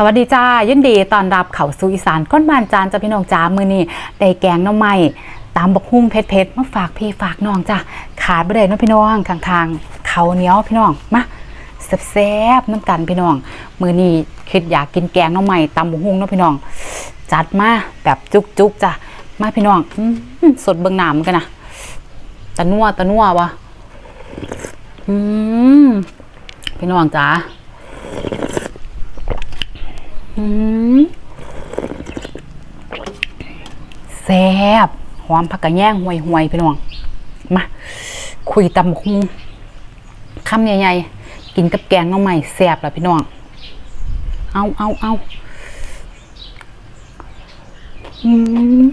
สวัสดีจ้ายินดีตอนรับเขาสู่อีสานก้นบานจานจ้าพี่น้องจ้ามือนี่ได้แกงน้ำไม้ตามบกฮุ่งเผ็ดๆมาฝากพี่ฝากน้องจ้าขาดไม่ได้เนะพี่น้องข้างๆเขาเนี้ยวพี่น้องมาแซ่บๆน้ำกันพี่น้อง มือนี่คิดอยากกินแกงน้ำไม้ตำบกฮุ่งเนาะพี่น้อง จัดมาแบบจุกๆจ้ะมาพี่น้องสดเบิ่งหนามกันนะตะนัวตะนัววะอืมพี่น้องจ้า แซ่บหอมผักกระแยงห่วยห่วยๆพี่น้อง มา คุยตำคุงคำใหญ่ๆ กินกับแกงหน้องใหม่แซ่บแล้วพี่น้อง เอาเอาเอาอืม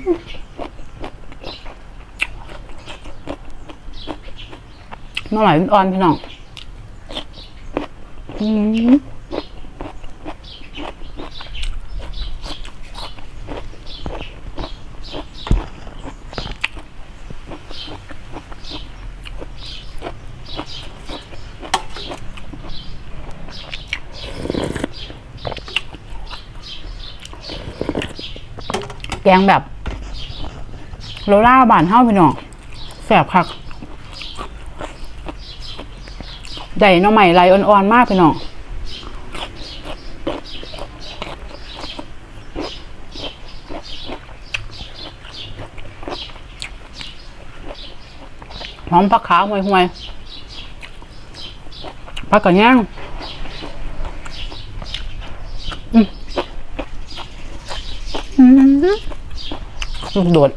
น้ำไหลอ่อนพี่น้องอืม แกงแบบโลล่าบานเฮ้าพี่น้องแสบคักได้หน้องใหม่ไรอ่อนๆมากพี่น้อง หอมผักขาวห่วยๆผักกระแยงลูกโดด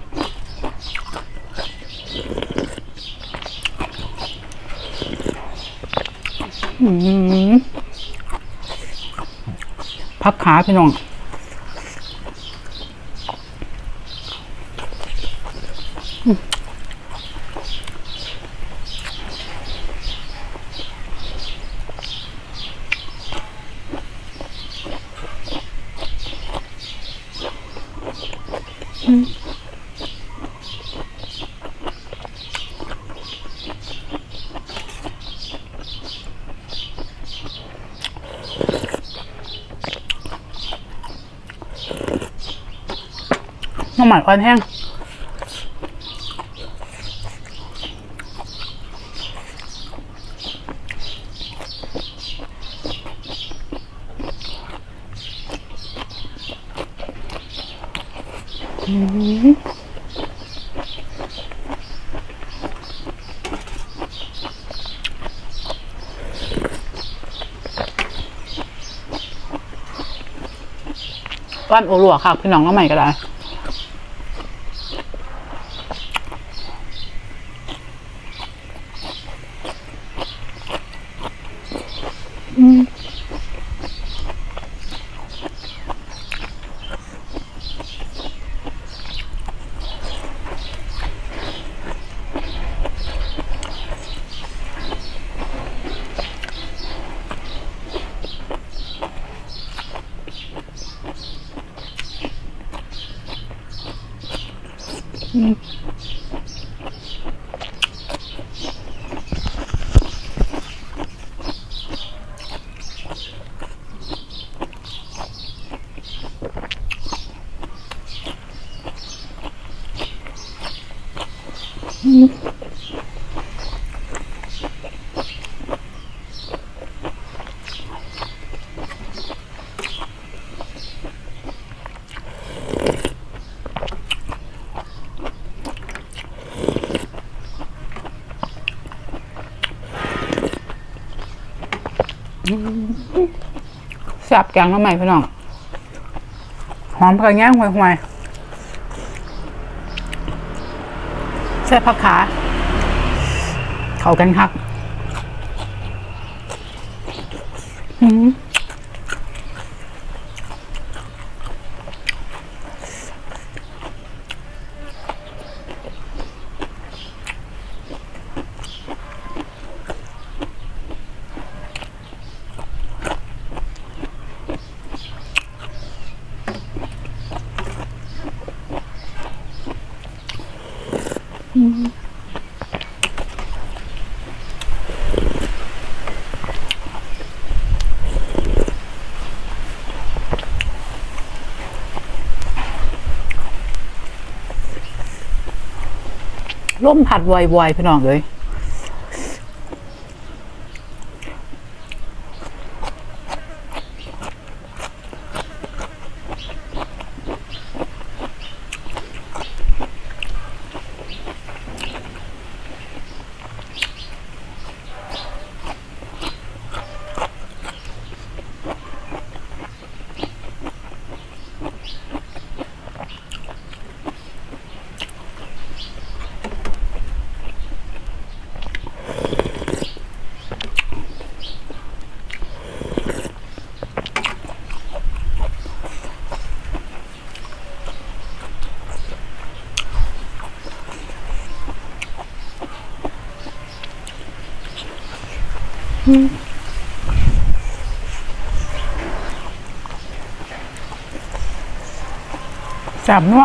พักขาพี่น้องอ น้ำมันควันแห้ง บ้านโอรัวค่ะ พี่น้องน้ำใหม่ก็ได้อือ Mm-hmm. แซ่บแกงน้ำใหม่พี่น้อง หอมกระแง่ห่วยๆแซ่บผักขา เข้ากันครับ อืม ล่มผัดไวๆพี่น้องเลย จับนัว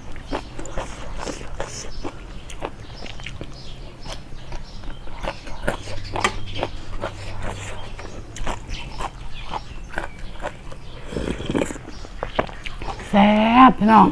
แซ่บ พี่น้อง